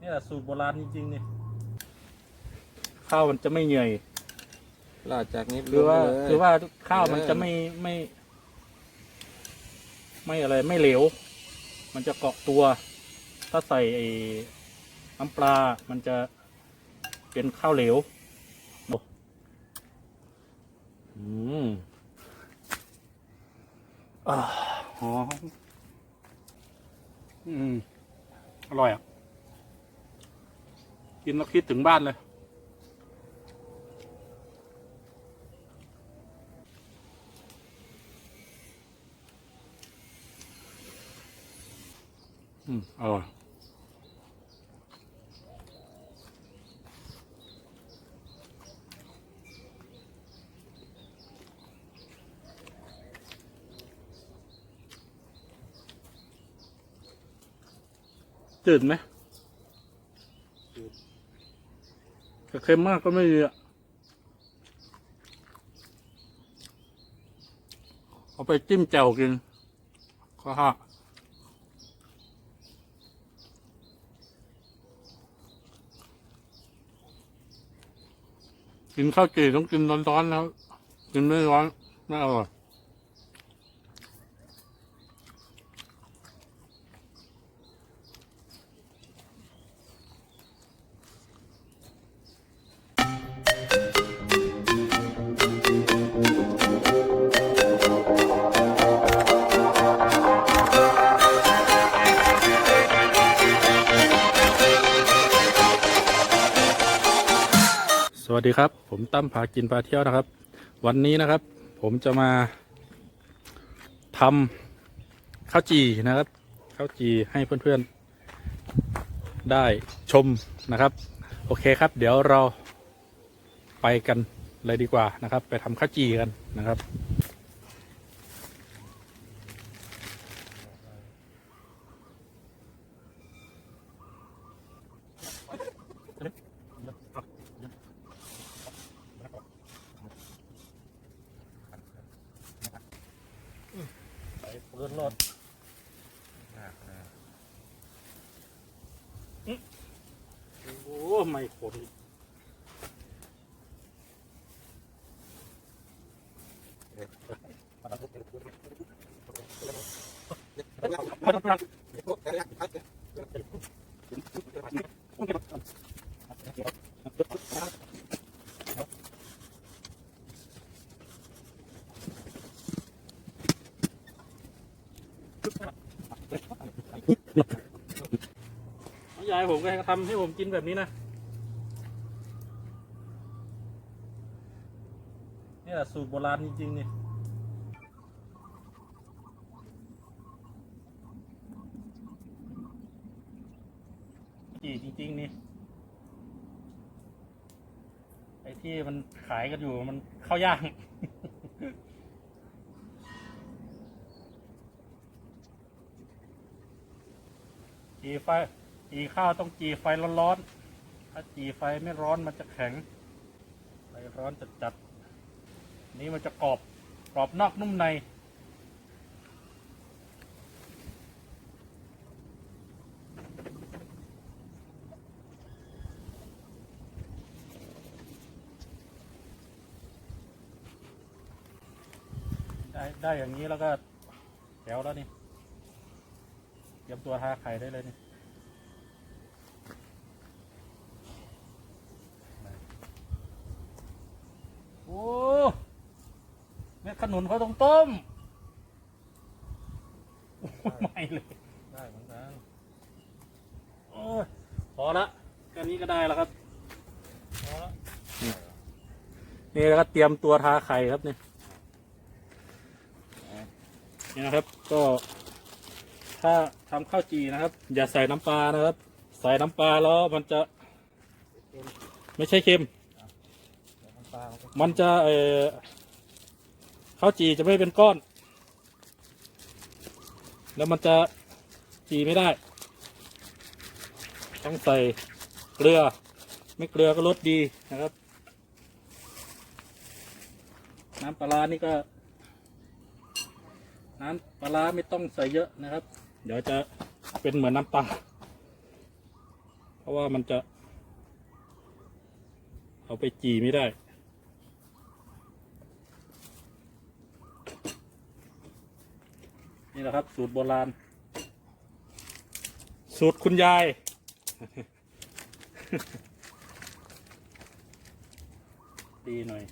นี่แหละสูตรโบราณจริงๆนี่ข้าวมันจะไม่เหนื่อยลาดจากนี้คือว่าลงไปเลยคือว่าข้าวมันเออจะไม่ไม่ ไม่อะไรไม่เหลว มันจะเกาะตัว ถ้าใส่ไอ้น้ำปลา มันจะเป็นข้าวเหลวโอ้อืมอ่าหอมอืมอร่อยอะ กินแล้วคิดถึงบ้านเลย อืมอร่อยจืดไหม แต่เค็มมากก็ไม่ดีอะเอาไปจิ้มแจ่วกินข้อห้ากินข้าวจี่ต้องกินร้อนๆแล้วกินไม่ร้อนไม่อร่อย วัสดีครับ ผมตั้มพากินพาเที่ยวนะครับ วันนี้นะครับ ผมจะมาทำข้าวจีนะครับข้าวจีให้เพื่อนๆได้ชมนะครับ โอเคครับ เดี๋ยวเราไปกันเลยดีกว่านะครับ ไปทำข้าวจีกันนะครับ รถโอ้ไม่ขนย ผมก็ทำให้ผมกินแบบนี้นะนี่แหละสูตรโบราณจริงๆนี่จีจริง ๆ นี่ ไอ้ที่มันขายกันอยู่มันเข้าย่ากจีไฟ จีข้าวต้องจีไฟร้อนๆ ถ้าจีไฟไม่ร้อนมันจะแข็ง ไฟร้อนจัดๆ นี่มันจะกรอบ กรอบนอกนุ่มใน ได้ได้อย่างนี้แล้วก็แถวแล้วนี่ เตรียมตัวทาไข่ได้เลยนี่ โอ้เม็ดข นุนเขาต้องต้มโอ้ยไม่เลย ได้เหมือนกันโอ้ยพอละแค่นี้ก็ได้แล้วครับพอละนี่แล้วก็เตรียมตัวทาไข่ครับนี่นี่นะครับ ก็ถ้าทำข้าวจีนะครับ อย่าใส่น้ำปลานะครับ ใส่น้ำปลาแล้วมันจะ ไม่ใช่เค็มน้ำปลามันก็มันจะเออ ข้าวจีจะไม่เป็นก้อน แล้วมันจะจีไม่ได้ ต้องใส่เกลือ ไม่เกลือก็รสดีนะครับ น้ำปลาร้านี่ก็ น้ำปลาร้าไม่ต้องใส่เยอะนะครับ เดี๋ยวจะเป็นเหมือนน้ำปลาพราะว่ามันจะ เอาไปจีไม่ได้ นี่แหละครับ สูตรโบราณ สูตรคุณยาย ดีหน่อย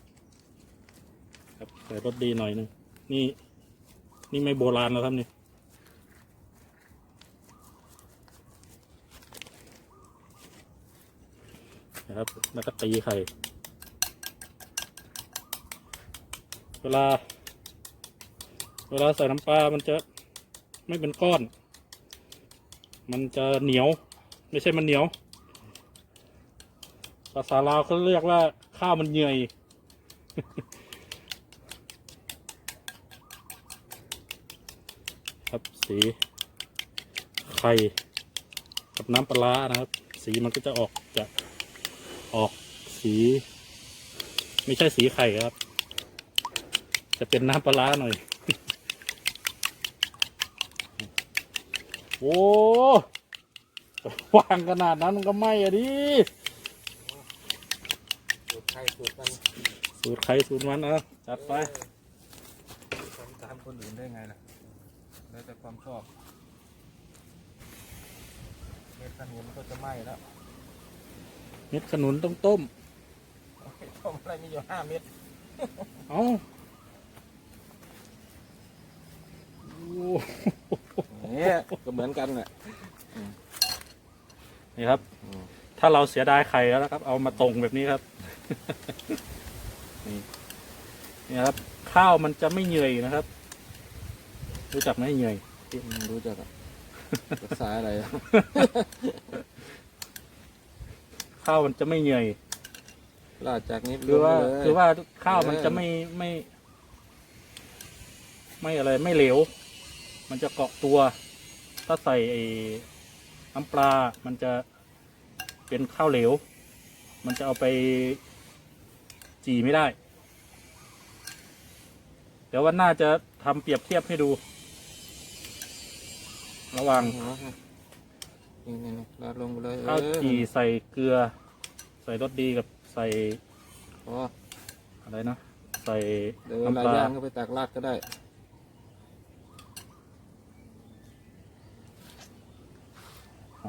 ครับใส่รสดีหน่อยหนึงนี่ นี่ไม่โบราณแล้วครับนี่นะครับ แล้วก็ตีไข่ เวลา เวลาใส่น้ำปลา มันจะ ไม่เป็นก้อน มันจะเหนียว ไม่ใช่มันเหนียว ภาษาลาวเขาเรียกว่าข้าวมันเหนื่อยครับสีไข่กับน้ำปลานะครับ สีมันก็จะออกจะออกสี ไม่ใช่สีไข่ครับ จะเป็นน้ำปลาหน่อย โอ้วางขนาดนั้นมันก็ไหม่อะดิสูตรใครสูตรมันสูตรไข่สูตรมันเอะจัดไปทำตามคนอื่นได้ไงล่ะ แล้วแต่ความชอบเม็ดขนุนก็จะไหม้แล้ว เม็ดขนุนต้องต้มต้มอะไรมีอยู่ห้าเม็ด เอาโอ้ เนี่ยก็เหมือนกันแหละ นี่ครับถ้าเราเสียดายไข่แล้วนะครับ เอามาตรงแบบนี้ครับ นี่นี่ครับ ข้าวมันจะไม่เหนื่อยนะครับ รู้จักไหมเหนื่อยไม่รู้จักอะภาษาอะไรอะข้าวมันจะไม่เหนื่อยลาดจากนี้คือว่า ลงไปเลย คือว่าข้าวมันเออจะไม่ไม่ ไม่อะไรไม่เหลว มันจะเกาะตัว ถ้าใส่ไอ้น้ำปลา มันจะเป็นข้าวเหลว มันจะเอาไปจีไม่ได้ เดี๋ยววันหน้าจะทำเปรียบเทียบให้ดู ระหว่างนี่นี่นี่ลาดลงไปเลยข้าวเออจีใส่เกลือ ใส่รสดีกับใส่อ๋ออะไรนะ ใส่เดี๋ยวเวน้ำลาปลาย่างก็ไปตักราดก็ได้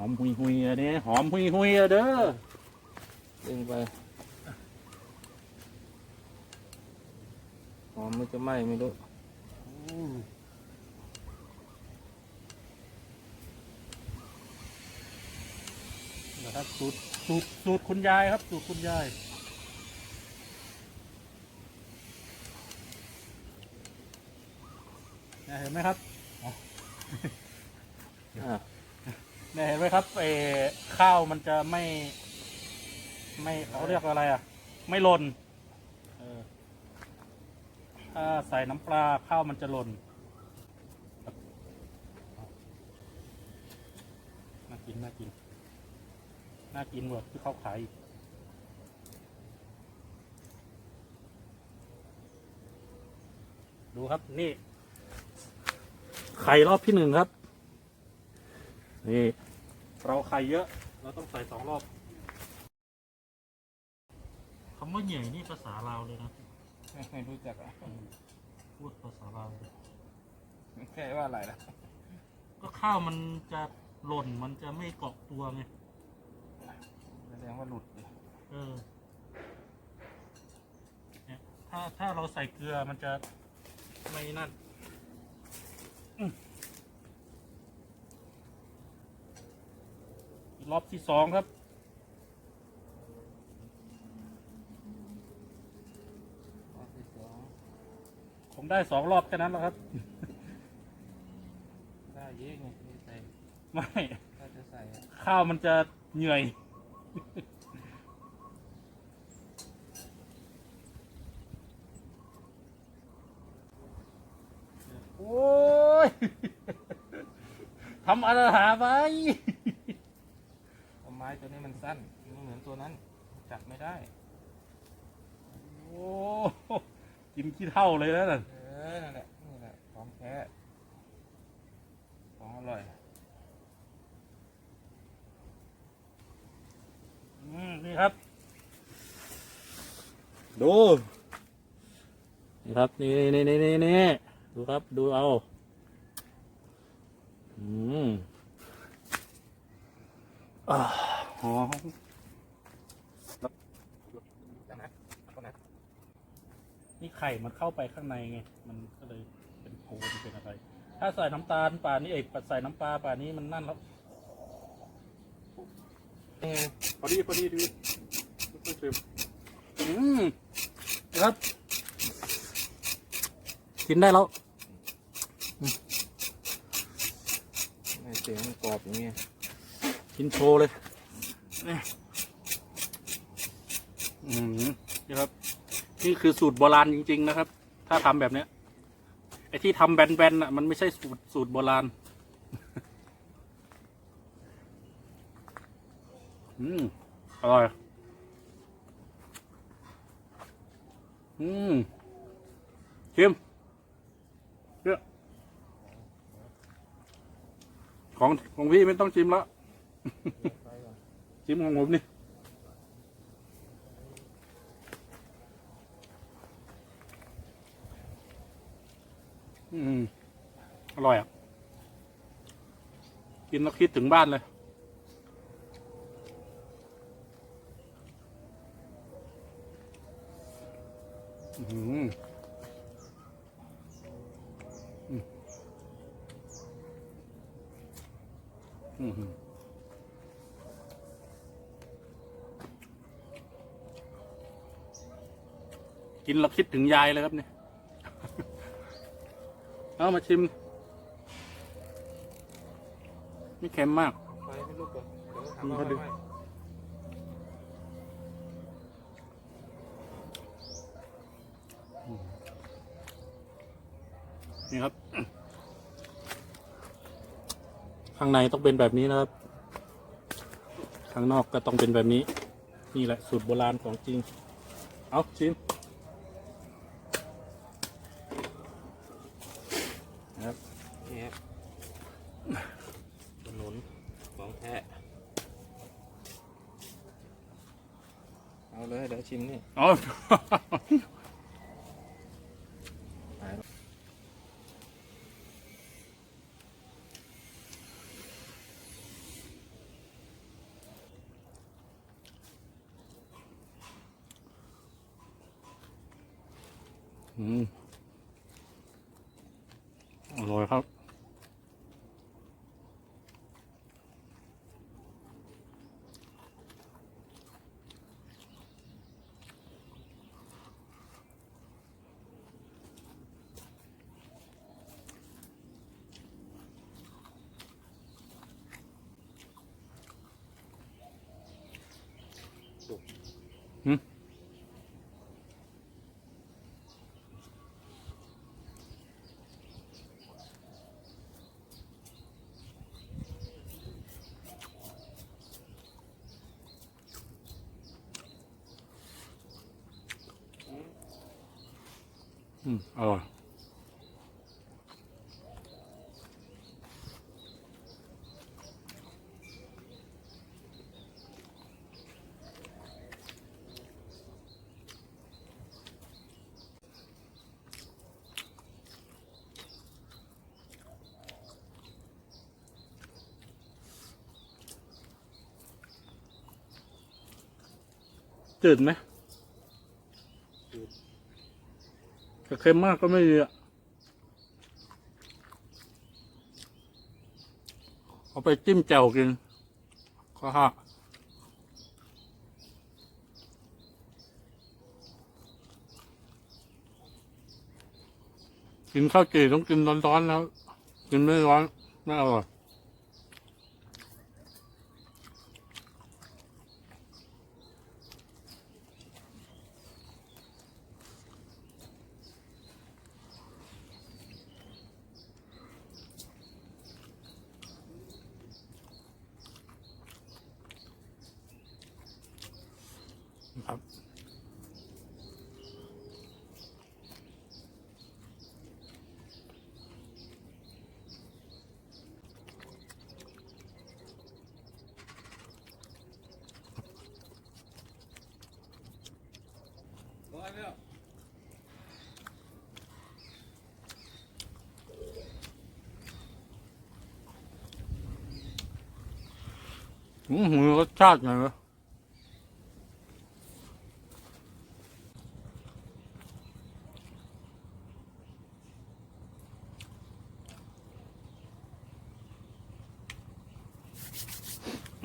อมหุยหุยๆอันนี้หอมหุยหุยๆอะเด้อดึงไปหอมมันจะไหม้ไม่รู้นะครับสูตรสูตรสูตรคุณยายครับสูตรคุณยายเนี่ยเห็นไหมครับอะ เนี่ยเห็นไหมครับเอข้าวมันจะไม่ ไม่เขาเรียกอะไรอะ ไม่หล่นเออถ้าใส่น้ำปลาข้าวมันจะหล่นน่ากินน่ากินน่ากินกว่าที่เขาขายดูครับนี่ ไข่รอบที่หนึ่งครับ นี่ เราไข่เยอะ เราต้องใส่สองรอบคำว่าเหนื่อยนี่ภาษาลาวเลยนะไม่รู้จักอะอืมพูดภาษาลาวเลยแค่ว่าอะไรล่ะก็ข้าวมันจะหล่นมันจะไม่เกาะตัวไงแสดงว่าหลุดดิเออเนี่ยถ้าถ้าเราใส่เกลือมันจะไม่นั่นอืม รอบที่สองครับ รอบที่สองผมได้สองรอบแค่นั้นแหล้วครับ ได้เยอะไงไม่ใส่ไม่ ถ้าจะใส่อะข้าวมันจะเหนื่อย โอ้ย ทำอะไรหาไปเอาไม้ตัวนี้มันสั้นไม่เหมือนตัวนั้น จับไม่ได้ โอ้กินขี้เท่าเลยนะน่ะเออนั่นแหละนี่แหละของแท้ของอร่อยครับ ดูนี่ครับนี่นี่นี่นี่นี่ดูครับดูเอา อืมอ่า หอมจังนะเอาคนนะนี่ไข่มันเข้าไปข้างในไง มันก็เลยเป็นโคนเป็นอะไร ถ้าใส่น้ำตาลป่านนี้เอกใส่น้ำปลาป่านนี้มันนั่นแล้วเออพอดีพอดีดีไม่ค่อยเค็มอืมครับ กินได้แล้วไม่เสียงมันกรอบอย่างเงี้ยกินโชว์เลย นี่อืมนี่ครับ นี่คือสูตรโบราณจริง ๆ นะครับ ถ้าทำแบบเนี้ย ไอ้ที่ทำแบนๆน่ะ มันไม่ใช่สูตรสูตรโบราณ อืมอร่อย อืมชิมเนี่ยของของพี่ไม่ต้องชิมแล้ว ชิมของผมนี่อืม อร่อยอะ กินแล้วคิดถึงบ้านเลยอืมอืมอืม กินแล้วคิดถึงยายเลยครับเนี่ยเอามาชิม ไม่เค็มมากไฟไม่ลุกก่อนเดี๋ยวถามอืมว่าพอดีไม่นี่ครับ ข้างในต้องเป็นแบบนี้นะครับ ข้างนอกก็ต้องเป็นแบบนี้ นี่แหละสูตรโบราณของจริง เอาชิมนะครับ นี่ครับถนนของแท้เอาเลยเดี๋ยวชิมนี่ เอา หายแล้ว อร่อยครับ จืดไหมแต่เค็มมากก็ไม่ดีอะเอาไปจิ้มแจ่วกินก็ฮะกินข้าวจี่ต้องกินร้อนๆแล้วกินไม่ร้อนไม่อร่อย ครับอแล้วอืมมีรสชาติไงวะ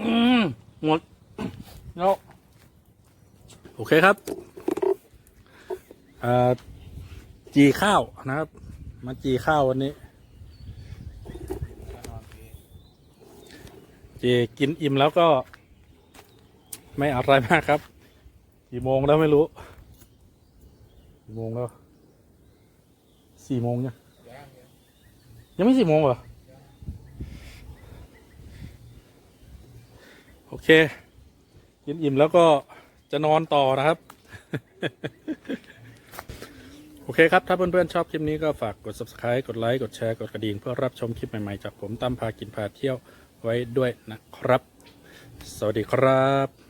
อืมหมดแล้วโอ เคครับจีข้าวนะครับ มาจีข้าววันนี้มานอนทีเจกินอิ่มแล้วก็ ไม่อะไรมากครับ กี่โมงแล้วไม่รู้กี่โมงแล้วสี่โมงยังย่างเนี่ยยังไม่สี่โมงเหรอ โอเค กินอิ่มแล้วก็ จะนอนต่อนะครับ โอเคครับ ถ้าเพื่อนๆชอบคลิปนี้ก็ฝากกด subscribe กดไลค์กดแชร์กดกระดิ่งเพื่อรับชมคลิปใหม่ ๆ จากผมตั้มพากินพาเที่ยวไว้ด้วยนะครับ สวัสดีครับ